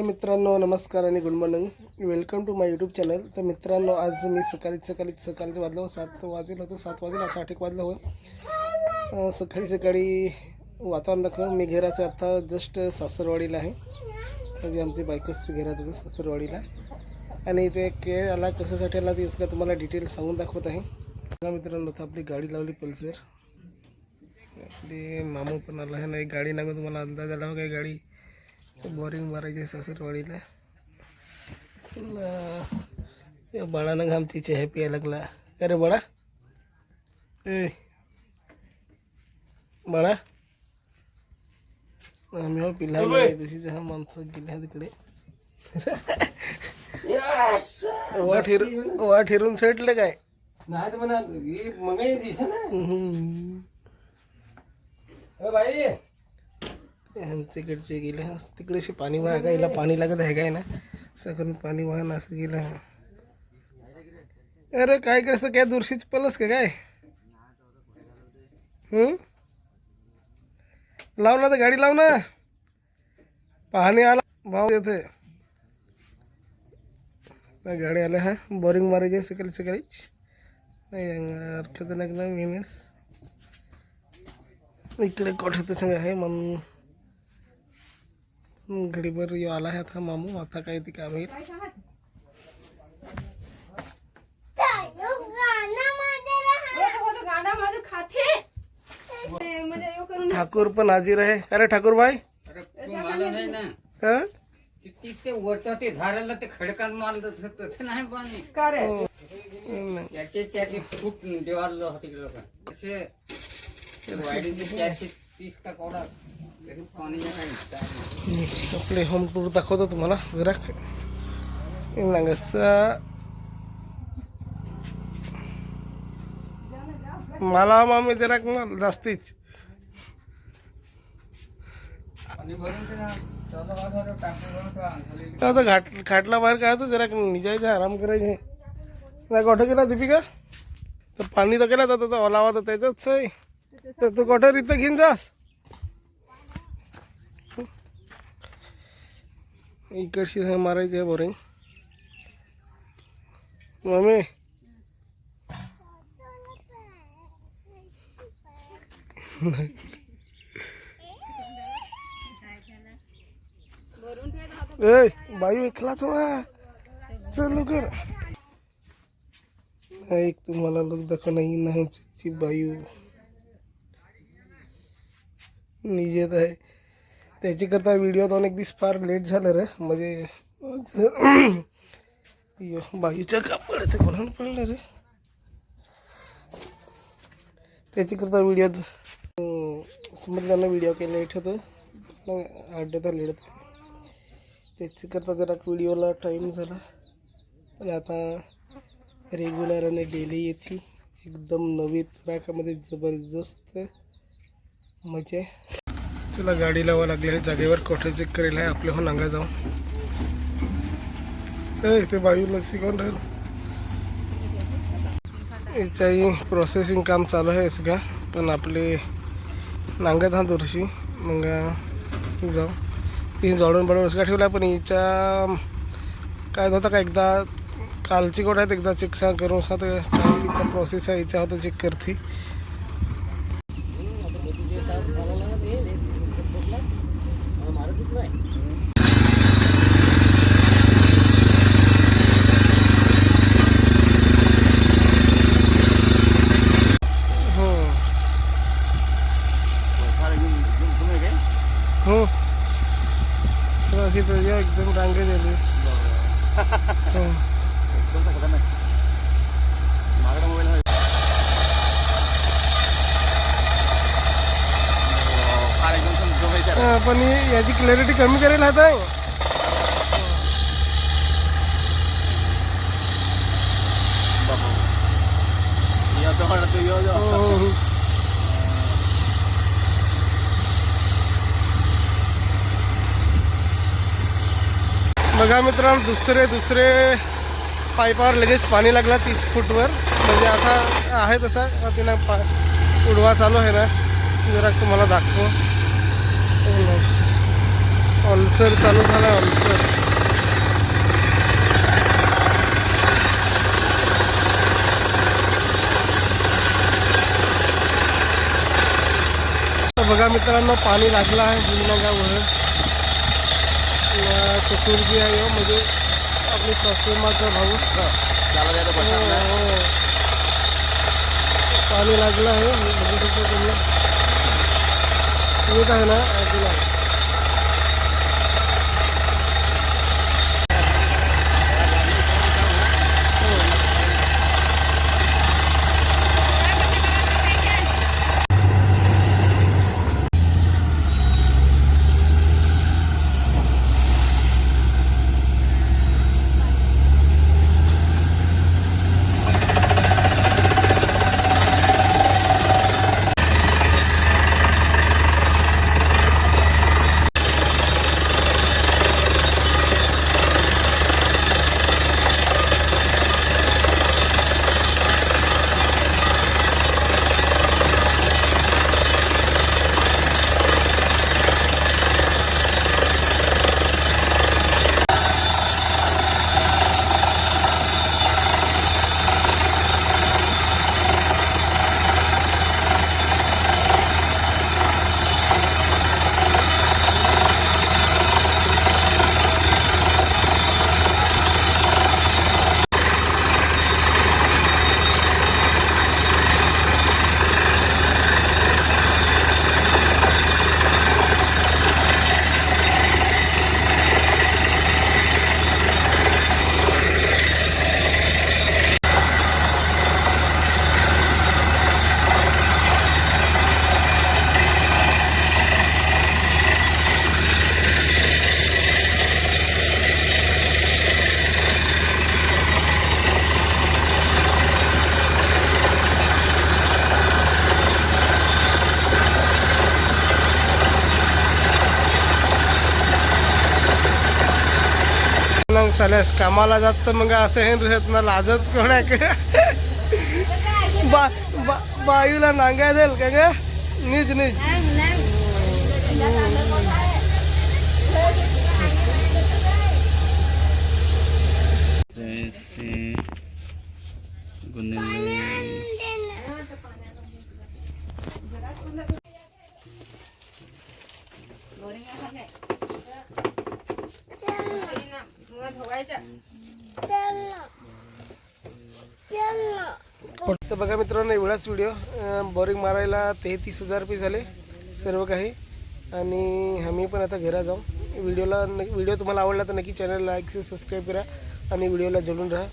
हाय मित्रांनो नमस्कार आणि good morning welcome to my YouTube channel तर मित्रांनो आज मी सकाळी सकाळी सकाळचं वाजलं सात वाजेल होतं सात वाजेल आता आठ एक वाजलं होय सकाळी सकाळी वातावरण दाखव. मी घेराचं आता जस्ट सासरवाडीला आहे. म्हणजे आमची बायकच घेरात होतं सासरवाडीला. आणि इथे के आला कशासाठी आला ते का तुम्हाला डिटेल सांगून दाखवत आहे. मित्रांनो आता आपली गाडी लावली पल्सर आपली मामू पण आला आहे ना एक गाडी नागं तुम्हाला अंदाज आला काही गाडी बोरिंग मारायचे सासरवाडीला. या बाळानं घामची चहा प्यायला लागला. का रे बाळा. ए. बाळा. आम्ही हो पिल्ला तशी चहा माणसं गेल्या तिकडे वाट हिरून वाट हिरून सेटलं काय? नाही तर म्हणा ही मंगाई दिसा ना. तिकडचे गेले तिकडेशी पाणी वाहा का पाणी लागत आहे काय ना? सगळं पाणी वाहन असं गेलं अरे काय करस? काय दुरशीच पलस का काय? हम्म लाव ना तर गाडी लाव ना. पाहणी आला भाव येते गाडी आल्या हा. बोरिंग मारायची सकाळी सकाळीच नाही हरकत नाही ना मेहनस इकडे कोठं सांग आहे म्हणून घडीभर यो आला आहे आता मामू आता काय ते काम येईल ठाकूर पण हाजीर आहे अरे ठाकूर भाई। अरे तू मला नाही ना? हा? ते वरतं ते धाराला ते खडकात मारलं तर नाही पाणी नाही. चारशे चारशे फूट देवाला होते लोक चारशे तीस का कोडा तरी पाणी काही आपले होम टूर दाखवतो तुम्हाला जरा नंगसा मला मामी जरा जास्तीच आता घाट खाटला बाहेर काढतो जरा निजायचं आराम करायचे नाही कुठं केला दीपिका तर पाणी तर केलं तर ओलावा तर त्याच्याच आहे तर तू कुठं रित घेऊन जास इकडची झाड मारायची आहे बोरिंग मम्मी ए बायू एकलाच वा. चल लवकर. एक तुम्हाला लोक दाखव नाही नाहीची बायू निजेत आहे. त्याच्याकरता व्हिडिओ दोन एक दिवस फार लेट झालं रे. म्हणजे आज- यो, बायूचं का कोणाला पडलं रे? त्याच्याकरता करता व्हिडिओ त्यांना व्हिडिओ काही लेट होतं आड्याचा लेट होतं त्याची करता जरा व्हिडिओला टाईम झाला. म्हणजे आणि आता रेग्युलर आणि डेली येते एकदम नवीन ट्रॅकामध्ये जबरदस्त मजा आहे. चला गाडी लावा लागली आहे. जागेवर कोठे चेक करेल आहे आपल्या हो नांगा जाऊन. ते बायू लसी कोण राहील याच्याही प्रोसेसिंग काम चालू आहे का पण आपले नांगत हा दुरशी मग जाऊ. ती जोडून बडून सगळं ठेवला पण हिच्या काय होता का एकदा कालची गोड आहेत एकदा चेक सांग करून सांग काय तिचा प्रोसेस आहे हिच्या होता चेक करते. हो हो तर अशी तुझ्या एकदम रांगे झाली हो हा, पण याची क्लॅरिटी कमी करेल आता. बघा मित्रांनो दुसरे दुसरे पाईपावर लगेच पाणी लागला तीस फूटवर. म्हणजे आता आहे तसा तिला पा उडवा चालू आहे ना. जरा तुम्हाला दाखवू. ऑल्सर चालू झाला ऑल्सर बघा मित्रांनो पाणी लागलं आहे भीमनगावर ससुरजी आहे म्हणजे आपली सासूमाचा भाऊ. हो, हो. पाणी लागलं आहे बघू शकता तुम्ही. येत आहे ना मग साल्यास कामाला जात तर मग असं हे राहत ना लाजत कोणा का? बा बा- बायूला नांगाय जाईल का ग? नीच नीच जैसे गुन्हे तर बघा मित्रांनो एवढाच व्हिडिओ बोरिंग मारायला तेहतीस हजार रुपये झाले सर्व काही. आणि आम्ही पण आता घरा जाऊ. व्हिडिओला व्हिडिओ तुम्हाला आवडला तर नक्की चॅनल लाईक सबस्क्राईब करा आणि व्हिडिओला जळून राहा.